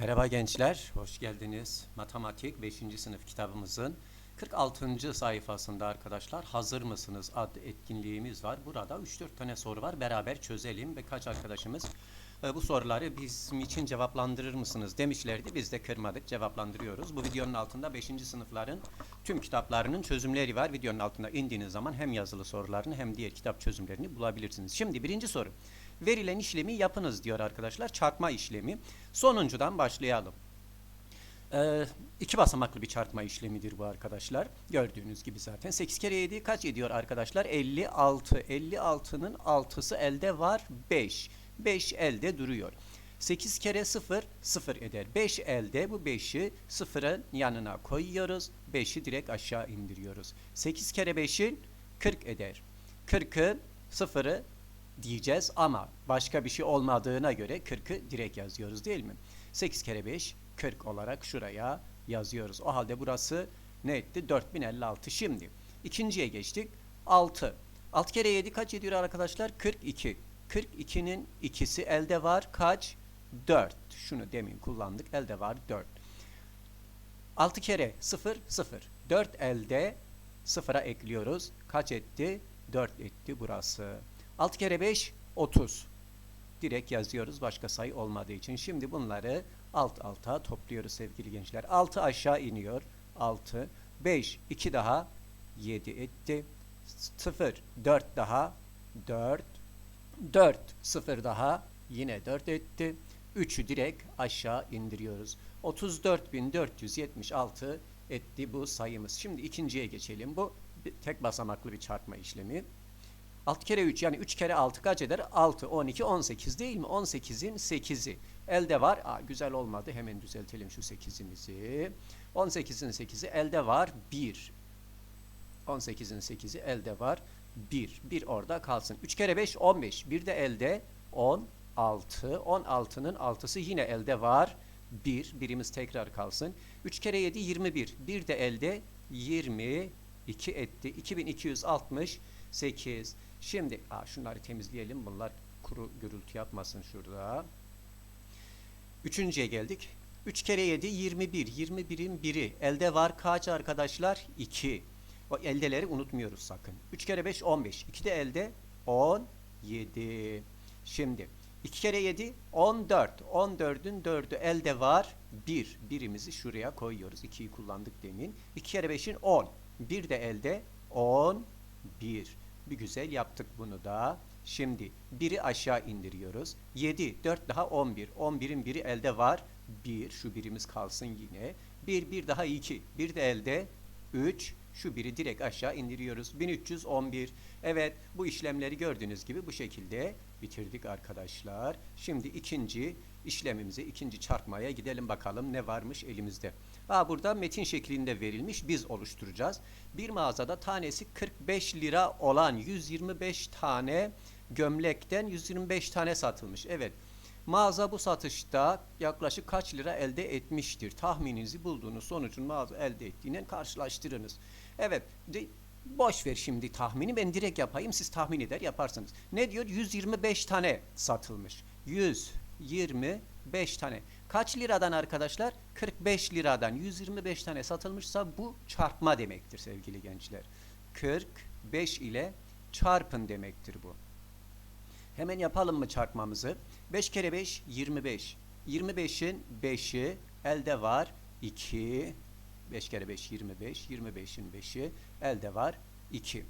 Merhaba gençler, hoş geldiniz. Matematik 5. sınıf kitabımızın 46. sayfasında arkadaşlar hazır mısınız adlı etkinliğimiz var. Burada 3-4 tane soru var. Beraber çözelim. Birkaç arkadaşımız e, bu soruları bizim için cevaplandırır mısınız demişlerdi. Biz de kırmadık, cevaplandırıyoruz. Bu videonun altında 5. sınıfların tüm kitaplarının çözümleri var. Videonun altına indiğiniz zaman hem yazılı sorularını hem diğer kitap çözümlerini bulabilirsiniz. Şimdi birinci soru. Verilen işlemi yapınız diyor arkadaşlar. Çarpma işlemi. Sonuncudan başlayalım. Ee, iki basamaklı bir çarpma işlemidir bu arkadaşlar. Gördüğünüz gibi zaten. 8 kere 7 kaç ediyor arkadaşlar? 56. 56'nın 6'sı elde var 5. 5 elde duruyor. 8 kere 0 0 eder. 5 elde bu 5'i 0'ın yanına koyuyoruz. 5'i direkt aşağı indiriyoruz. 8 kere 5'in 40 eder. 40'ı 0'ı diyeceğiz ama başka bir şey olmadığına göre 40'ı direkt yazıyoruz değil mi? 8 kere 5 40 olarak şuraya yazıyoruz. O halde burası ne etti? 4056. Şimdi ikinciye geçtik. 6. 6 kere 7 kaç ediyor arkadaşlar? 42. 42'nin ikisi elde var. Kaç? 4. Şunu demin kullandık. Elde var 4. 6 kere 0 0. 4 elde 0'a ekliyoruz. Kaç etti? 4 etti burası. 6 kere 5 30. Direkt yazıyoruz başka sayı olmadığı için. Şimdi bunları alt alta topluyoruz sevgili gençler. 6 aşağı iniyor. 6 5 2 daha 7 etti. 0 4 daha 4 4 0 daha yine 4 etti. 3'ü direkt aşağı indiriyoruz. 34.476 etti bu sayımız. Şimdi ikinciye geçelim. Bu tek basamaklı bir çarpma işlemi. 6 kere 3 yani 3 kere 6 kaç eder? 6, 12, 18 değil mi? 18'in 8'i. Elde var. Aa, güzel olmadı. Hemen düzeltelim şu 8'imizi. 18'in 8'i elde var 1. 18'in 8'i elde var 1. 1 orada kalsın. 3 kere 5 15. Bir de elde 16. 16'nın 6'sı yine elde var 1. Birimiz tekrar kalsın. 3 kere 7 21. Bir de elde 22 etti. 2268. Şimdi aa, şunları temizleyelim. Bunlar kuru gürültü yapmasın şurada. Üçüncüye geldik. 3 kere 7 21. 21'in biri. Elde var kaç arkadaşlar? 2. O eldeleri unutmuyoruz sakın. 3 kere 5 15. 2 de elde 17. Şimdi 2 kere 7 14. 14'ün 4'ü elde var 1. Birimizi şuraya koyuyoruz. 2'yi kullandık demin. 2 kere 5'in 10. Bir de elde 11. Bir güzel yaptık bunu da. Şimdi 1'i aşağı indiriyoruz. 7, 4 daha 11. 11'in biri elde var. 1, şu birimiz kalsın yine. 1, 1 daha 2. Bir de elde 3. Şu biri direkt aşağı indiriyoruz. 1311. Evet bu işlemleri gördüğünüz gibi bu şekilde bitirdik arkadaşlar. Şimdi ikinci işlemimize, ikinci çarpmaya gidelim bakalım ne varmış elimizde. Aa, burada metin şeklinde verilmiş biz oluşturacağız. Bir mağazada tanesi 45 lira olan 125 tane gömlekten 125 tane satılmış. Evet. Mağaza bu satışta yaklaşık kaç lira elde etmiştir? Tahmininizi bulduğunuz sonucun mağaza elde ettiğiyle karşılaştırınız. Evet. De, boş ver şimdi tahmini ben direkt yapayım siz tahmin eder yaparsınız. Ne diyor? 125 tane satılmış. 125 tane. Kaç liradan arkadaşlar? 45 liradan 125 tane satılmışsa bu çarpma demektir sevgili gençler. 45 ile çarpın demektir bu. Hemen yapalım mı çarpmamızı? 5 kere 5 25. 25'in 5'i elde var 2. 5 kere 5 25. 25'in 5'i elde var 2.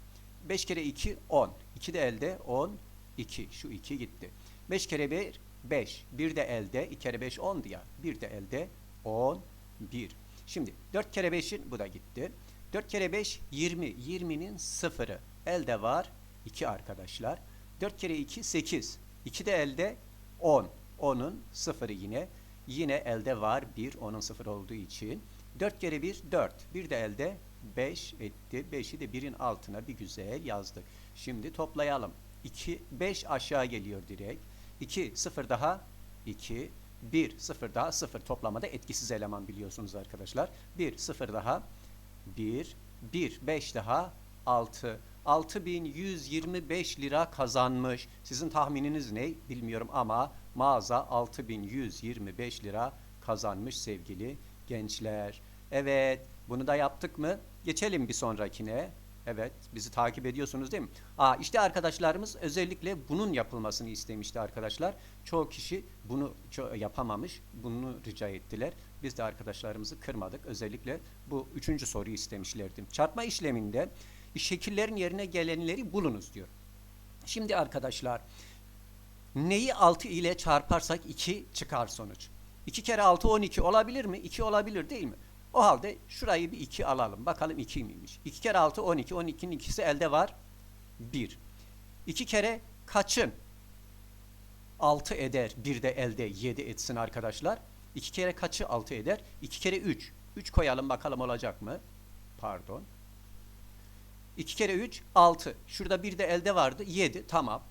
5 kere 2 10. 2 de elde 10 2. Şu 2 gitti. 5 kere 1 5. Bir de elde 2 kere 5 10'du ya. Bir de elde 10 1. Şimdi 4 kere 5'in bu da gitti. 4 kere 5 20. 20'nin sıfırı. Elde var 2 arkadaşlar. 4 kere 2 8. 2 de elde 10. 10'un sıfırı yine. Yine elde var 1. Onun sıfır olduğu için. 4 kere 1 4. Bir de elde 5 etti. 5'i de 1'in altına bir güzel yazdık. Şimdi toplayalım. 2 5 aşağı geliyor direkt. 2 0 daha 2 1 0 daha 0 toplamada etkisiz eleman biliyorsunuz arkadaşlar. 1 0 daha 1 1 5 daha 6 6125 lira kazanmış. Sizin tahmininiz ne bilmiyorum ama mağaza 6125 lira kazanmış sevgili gençler. Evet, bunu da yaptık mı? Geçelim bir sonrakine. Evet, bizi takip ediyorsunuz değil mi? Aa, işte arkadaşlarımız özellikle bunun yapılmasını istemişti arkadaşlar. Çoğu kişi bunu ço- yapamamış, bunu rica ettiler. Biz de arkadaşlarımızı kırmadık. Özellikle bu üçüncü soruyu istemişlerdi. Çarpma işleminde şekillerin yerine gelenleri bulunuz diyor. Şimdi arkadaşlar neyi 6 ile çarparsak 2 çıkar sonuç. 2 kere 6 12 olabilir mi? 2 olabilir değil mi? O halde şurayı bir 2 alalım. Bakalım 2 miymiş? 2 kere 6 12. 12'nin ikisi elde var. 1. 2 kere kaçın? 6 eder. 1 de elde 7 etsin arkadaşlar. 2 kere kaçı 6 eder? 2 kere 3. 3 koyalım bakalım olacak mı? Pardon. 2 kere 3 6. Şurada bir de elde vardı 7. Tamam.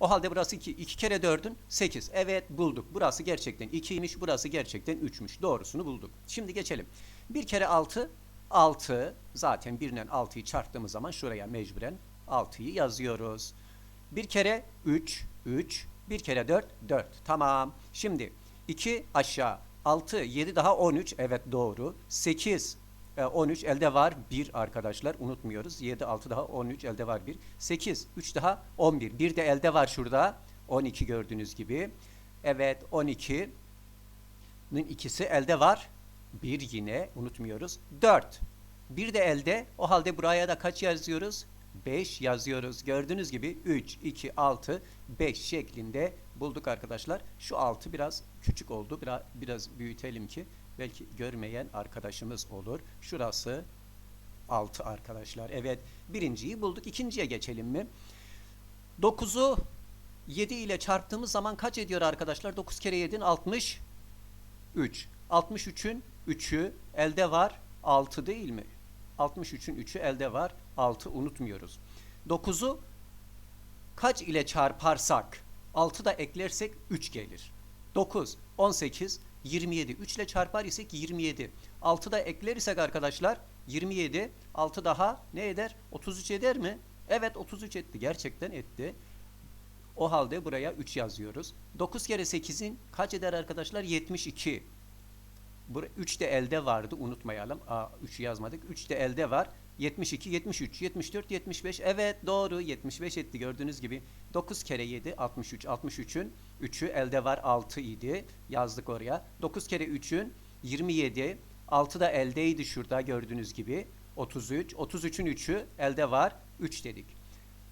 O halde burası 2. 2 kere 4'ün 8. Evet bulduk. Burası gerçekten 2'ymiş. Burası gerçekten 3'müş. Doğrusunu bulduk. Şimdi geçelim. 1 kere 6 6. Zaten 1 ile 6'yı çarptığımız zaman şuraya mecburen 6'yı yazıyoruz. 1 kere 3 3. 1 kere 4 4. Tamam. Şimdi 2 aşağı 6 7 daha 13. Evet doğru. 8 e, 13 elde var 1 arkadaşlar unutmuyoruz. 7 6 daha 13 elde var 1. 8 3 daha 11. Bir de elde var şurada. 12 gördüğünüz gibi. Evet 12'nin ikisi elde var. 1 yine unutmuyoruz. 4. Bir de elde. O halde buraya da kaç yazıyoruz? 5 yazıyoruz. Gördüğünüz gibi 3, 2, 6, 5 şeklinde bulduk arkadaşlar. Şu 6 biraz küçük oldu. Biraz, biraz büyütelim ki belki görmeyen arkadaşımız olur. Şurası 6 arkadaşlar. Evet birinciyi bulduk. İkinciye geçelim mi? 9'u 7 ile çarptığımız zaman kaç ediyor arkadaşlar? 9 kere 7'in 63. 63'ün 3'ü elde var 6 değil mi? 63'ün 3'ü elde var 6 unutmuyoruz. 9'u kaç ile çarparsak 6 da eklersek 3 gelir. 9, 18, 27. 3 ile çarpar isek 27. 6 da eklersek arkadaşlar 27. 6 daha ne eder? 33 eder mi? Evet 33 etti. Gerçekten etti. O halde buraya 3 yazıyoruz. 9 kere 8'in kaç eder arkadaşlar? 72. 3 de elde vardı unutmayalım. Aa 3'ü yazmadık. 3 de elde var. 72, 73, 74, 75. Evet doğru 75 etti gördüğünüz gibi. 9 kere 7 63. 63'ün 3'ü elde var 6 idi. Yazdık oraya. 9 kere 3'ün 27. 6 da eldeydi şurada gördüğünüz gibi. 33. 33'ün 3'ü elde var 3 dedik.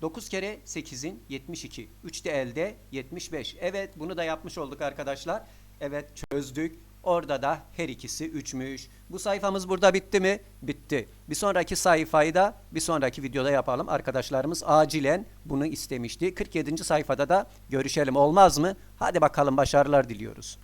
9 kere 8'in 72. 3 de elde 75. Evet bunu da yapmış olduk arkadaşlar. Evet çözdük. Orada da her ikisi 3'müş. Bu sayfamız burada bitti mi? Bitti. Bir sonraki sayfayı da bir sonraki videoda yapalım. Arkadaşlarımız acilen bunu istemişti. 47. sayfada da görüşelim olmaz mı? Hadi bakalım başarılar diliyoruz.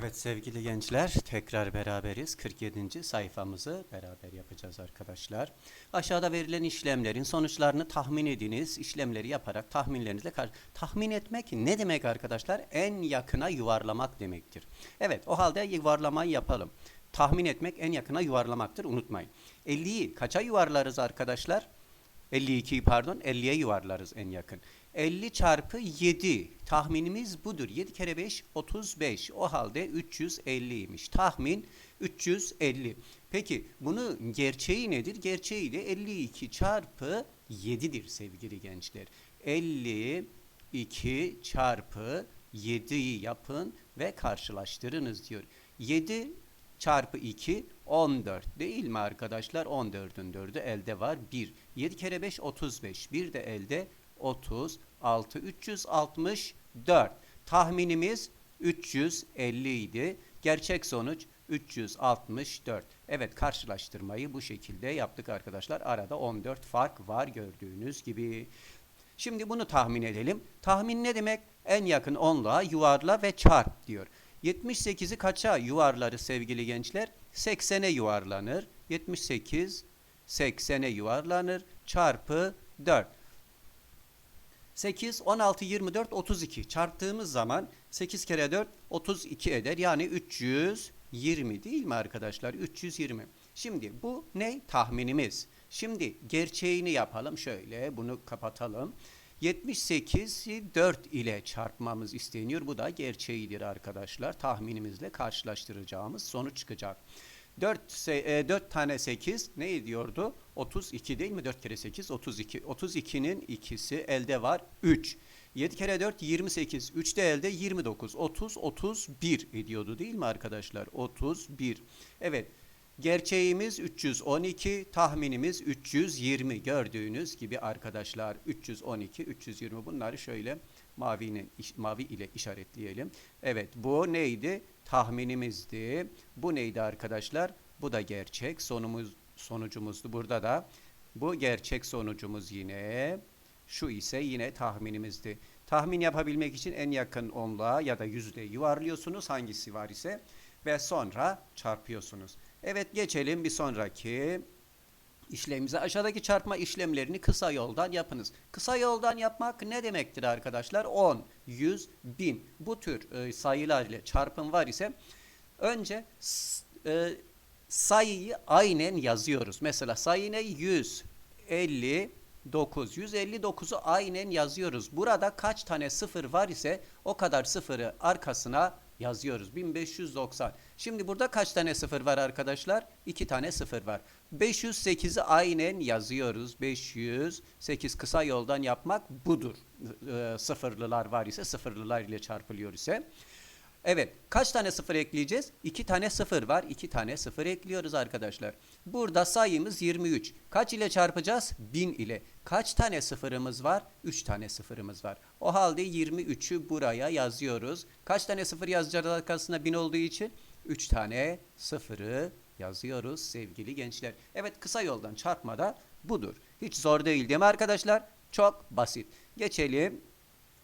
Evet sevgili gençler tekrar beraberiz. 47. sayfamızı beraber yapacağız arkadaşlar. Aşağıda verilen işlemlerin sonuçlarını tahmin ediniz. İşlemleri yaparak tahminlerinizle kar tahmin etmek ne demek arkadaşlar? En yakına yuvarlamak demektir. Evet o halde yuvarlamayı yapalım. Tahmin etmek en yakına yuvarlamaktır unutmayın. 50'yi kaça yuvarlarız arkadaşlar? 52'yi pardon 50'ye yuvarlarız en yakın. 50 çarpı 7 tahminimiz budur. 7 kere 5 35 o halde 350'ymiş. Tahmin 350. Peki bunun gerçeği nedir? Gerçeği de 52 çarpı 7'dir sevgili gençler. 52 çarpı 7'yi yapın ve karşılaştırınız diyor. 7 çarpı 2 14 değil mi arkadaşlar? 14'ün 4'ü elde var 1. 7 kere 5 35. Bir de elde 36. 364. Tahminimiz 350 idi. Gerçek sonuç 364. Evet karşılaştırmayı bu şekilde yaptık arkadaşlar. Arada 14 fark var gördüğünüz gibi. Şimdi bunu tahmin edelim. Tahmin ne demek? En yakın onluğa yuvarla ve çarp diyor. 78'i kaça yuvarları sevgili gençler? 80'e yuvarlanır. 78 80'e yuvarlanır. Çarpı 4. 8, 16, 24, 32 çarptığımız zaman 8 kere 4 32 eder. Yani 320 değil mi arkadaşlar? 320. Şimdi bu ne? Tahminimiz. Şimdi gerçeğini yapalım. Şöyle bunu kapatalım. 78'i 4 ile çarpmamız isteniyor. Bu da gerçeğidir arkadaşlar. Tahminimizle karşılaştıracağımız sonuç çıkacak. 4, 4 tane 8 ne ediyordu? 32 değil mi? 4 kere 8 32. 32'nin ikisi elde var 3. 7 kere 4 28. 3 de elde 29. 30 31 ediyordu değil mi arkadaşlar? 31. Evet. Gerçeğimiz 312, tahminimiz 320 gördüğünüz gibi arkadaşlar 312, 320 bunları şöyle mavinin mavi ile işaretleyelim. Evet bu neydi? Tahminimizdi. Bu neydi arkadaşlar? Bu da gerçek sonumuz sonucumuzdu. Burada da bu gerçek sonucumuz yine. Şu ise yine tahminimizdi. Tahmin yapabilmek için en yakın onluğa ya da yüzde yuvarlıyorsunuz hangisi var ise ve sonra çarpıyorsunuz. Evet geçelim bir sonraki işlemimize. Aşağıdaki çarpma işlemlerini kısa yoldan yapınız. Kısa yoldan yapmak ne demektir arkadaşlar? 10, 100, 1000 bu tür e, sayılar ile çarpım var ise önce e, sayıyı aynen yazıyoruz. Mesela sayı ne? 159. 159'u aynen yazıyoruz. Burada kaç tane sıfır var ise o kadar sıfırı arkasına yazıyoruz. 1590. Şimdi burada kaç tane sıfır var arkadaşlar? 2 tane sıfır var. 508'i aynen yazıyoruz. 508 kısa yoldan yapmak budur. E, sıfırlılar var ise sıfırlılar ile çarpılıyor ise. Evet. Kaç tane sıfır ekleyeceğiz? 2 tane sıfır var. 2 tane sıfır ekliyoruz arkadaşlar. Burada sayımız 23. Kaç ile çarpacağız? 1000 ile. Kaç tane sıfırımız var? 3 tane sıfırımız var. O halde 23'ü buraya yazıyoruz. Kaç tane sıfır yazacağız arkasında 1000 olduğu için? 3 tane sıfırı yazıyoruz sevgili gençler. Evet kısa yoldan çarpma da budur. Hiç zor değil değil mi arkadaşlar? Çok basit. Geçelim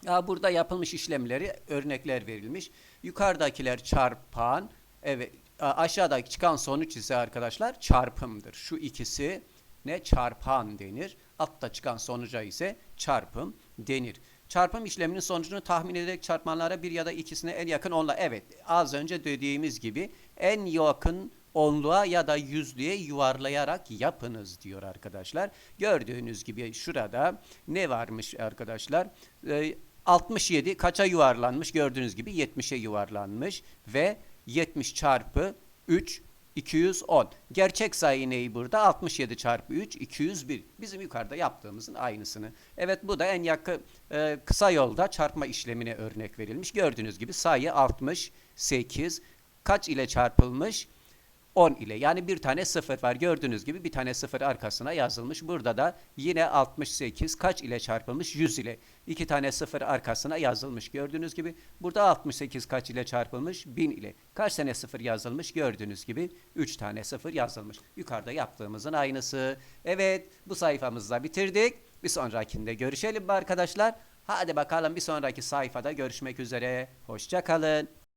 ya burada yapılmış işlemleri örnekler verilmiş. Yukarıdakiler çarpan, evet aşağıdaki çıkan sonuç ise arkadaşlar çarpımdır. Şu ikisi ne çarpan denir. Altta çıkan sonuca ise çarpım denir. Çarpım işleminin sonucunu tahmin ederek çarpmanlara bir ya da ikisine en yakın onla. Evet az önce dediğimiz gibi en yakın onluğa ya da yüzlüğe yuvarlayarak yapınız diyor arkadaşlar. Gördüğünüz gibi şurada ne varmış arkadaşlar? Ee, 67 kaça yuvarlanmış? Gördüğünüz gibi 70'e yuvarlanmış ve 70 çarpı 3 210. Gerçek sayı neyi burada? 67 çarpı 3 201. Bizim yukarıda yaptığımızın aynısını. Evet bu da en yakın e, kısa yolda çarpma işlemine örnek verilmiş. Gördüğünüz gibi sayı 68 kaç ile çarpılmış? 10 ile. Yani bir tane sıfır var. Gördüğünüz gibi bir tane sıfır arkasına yazılmış. Burada da yine 68 kaç ile çarpılmış? 100 ile. İki tane sıfır arkasına yazılmış. Gördüğünüz gibi burada 68 kaç ile çarpılmış? 1000 ile. Kaç tane sıfır yazılmış? Gördüğünüz gibi 3 tane sıfır yazılmış. Yukarıda yaptığımızın aynısı. Evet bu sayfamızda bitirdik. Bir sonrakinde görüşelim arkadaşlar. Hadi bakalım bir sonraki sayfada görüşmek üzere. Hoşçakalın.